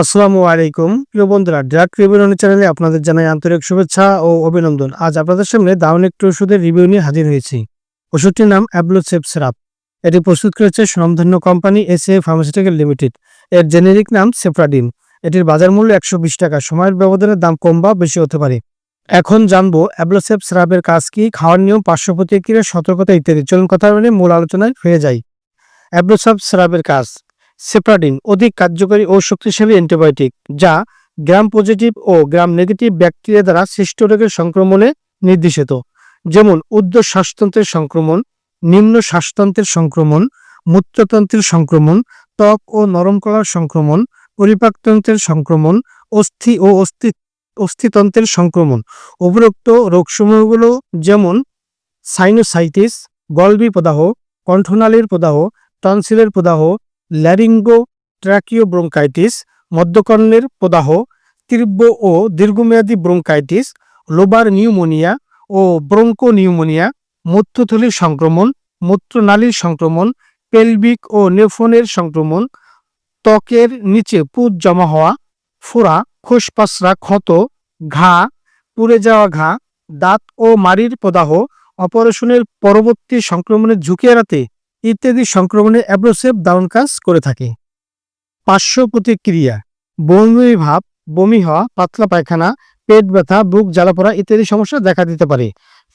আসসালামু আলাইকুম। প্রিয় বন্ধুরা ড্রাগ রিভিউ চ্যানেলে আপনাদের জানাই আন্তরিক শুভেচ্ছা ও অভিনন্দন। আজ আপনাদের সামনে দাউন একটু ওষুধের রিভিউ নিয়ে হাজির হয়েছি। ওষুধটির নাম অ্যাবলোসেপ সিরাপ এটি প্রস্তুত করেছে স্বনামধন্য company S A pharmaceutical limited এর জেনেরিক নাম সেফ্রাডিন এটির বাজার মূল্য একশো বিশ টাকা। সময়ের ব্যবধানে দাম কম বা বেশি হতে পারে। এখন জানব অ্যাবলোসেপ সিরাপের কাজ কি, খাওয়ার নিয়ম, পার্শ্ব প্রতিক্রিয়া, সতর্কতা ইত্যাদি। চলুন কথা মূল আলোচনায় হয়ে যায় অ্যাবলোসেপ সিরাপের কাজ। সেপ্রাডিন অধিক কার্যকরী ও শক্তিশালী অ্যান্টিবায়োটিক, যা গ্রাম পজিটিভ ও গ্রাম নেগেটিভ ব্যাকটেরিয়া দ্বারা সৃষ্ট রোগের সংক্রমণে নির্দেশিত। যেমন উদ্ধ শ্বাসতন্ত্রের সংক্রমণ, নিম্ন শ্বাসতন্ত্রের সংক্রমণ, মূত্রতন্ত্রের সংক্রমণ, ত্বক ও নরম কলার সংক্রমণ, পরিপাকতন্ত্রের সংক্রমণ, অস্থি ও অস্থি, অস্থিতন্ত্রের সংক্রমণ। উপরোক্ত রোগসমূহগুলো যেমন সাইনোসাইটিস গলবি প্রদাহ, কণ্ঠনালীর প্রদাহ টনসিলের প্রদাহ ল্যারিঙ্গো ট্র্যাকিও ব্রোঙ্কাইটিস মধ্যকর্ণের প্রদাহ, তীব্র ও দীর্ঘমেয়াদী ব্রোঙ্কাইটিস লোবার নিউমোনিয়া ও ব্রোঙ্কো নিউমোনিয়া মূত্রথলির সংক্রমণ, মূত্রনালীর সংক্রমণ পেলভিক ও নেফ্রনের সংক্রমণ, ত্বকের নিচে পুজ জমা হওয়া, ফোড়া খোসপাসরা ক্ষত, ঘা, পুড়ে যাওয়া ঘা, দাঁত ও মাড়ির প্রদাহ, অপারেশনের পরবর্তী সংক্রমণের ঝুঁকি এড়াতে ইত্যাদি সংক্রমণে অ্যাব্রোসেপ দারুণ কাজ করে থাকে। পার্শ্ব প্রতিক্রিয়া, বমি ভাব, বমি হওয়া, পাতলা পায়খানা, পেট ব্যথা, বুক জ্বালাপোড়া ইত্যাদি সমস্যা দেখা দিতে পারে।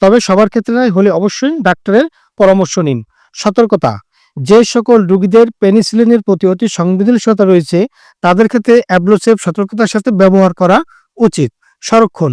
তবে সবার ক্ষেত্রে হলে অবশ্যই ডাক্তারের পরামর্শ নিন। সতর্কতা, যে সকল রোগীদের পেনিসিলিনের প্রতি অতি সংবেদনশীলতা রয়েছে, তাদের ক্ষেত্রে অ্যাব্লোসেপ সতর্কতার সাথে ব্যবহার করা উচিত। সংরক্ষণ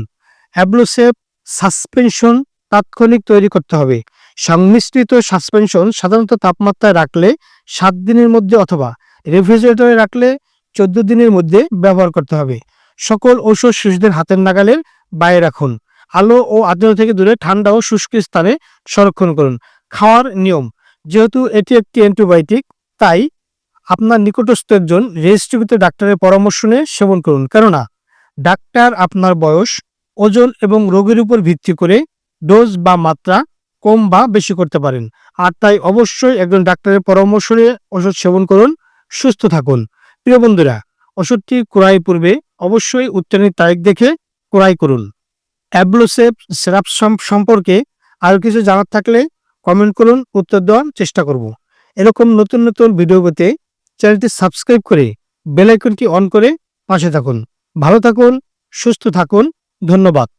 অ্যাব্লোসেপ সাসপেনশন তাৎক্ষণিক তৈরি করতে হবে। সংমিশ্রিত সাসপেনশন সাধারণত তাপমাত্রায় রাখলে সাত দিনের মধ্যে অথবা রেফ্রিজারেটরে রাখলে চোদ্দ দিনের মধ্যে ব্যবহার করতে হবে। সকল ঔষধ শিশুদের হাতের নাগালের বাইরে রাখুন। আলো ও আর্দ্রতা থেকে দূরে ঠান্ডা ও শুষ্ক স্থানে সংরক্ষণ করুন। খাওয়ার নিয়ম, যেহেতু এটি একটি অ্যান্টিবায়োটিক তাই আপনার নিকটস্থ একজন রেজিস্ট্রিকৃত ডাক্তারের পরামর্শ নিয়ে সেবন করুন। কেননা, ডাক্তার আপনার বয়স, ওজন এবং রোগের উপর ভিত্তি করে ডোজ বা মাত্রা কম বা বেশি করতে পারেন। আর তাই অবশ্যই একজন ডাক্তারের পরামর্শ নিয়ে ওষুধ সেবন করুন, সুস্থ থাকুন। প্রিয় বন্ধুরা, ওষুধটি ক্রয় পূর্বে অবশ্যই উচ্চারণের তারিখ দেখে ক্রয় করুন। অ্যাবলোসেপ সিরাপ সম্পর্কে আরও কিছু জানার থাকলে কমেন্ট করুন, উত্তর দেওয়ার চেষ্টা করব। এরকম নতুন নতুন ভিডিও পেতে চ্যানেলটি সাবস্ক্রাইব করে বেল আইকনটি অন করে পাশে থাকুন। ভালো থাকুন, সুস্থ থাকুন, ধন্যবাদ।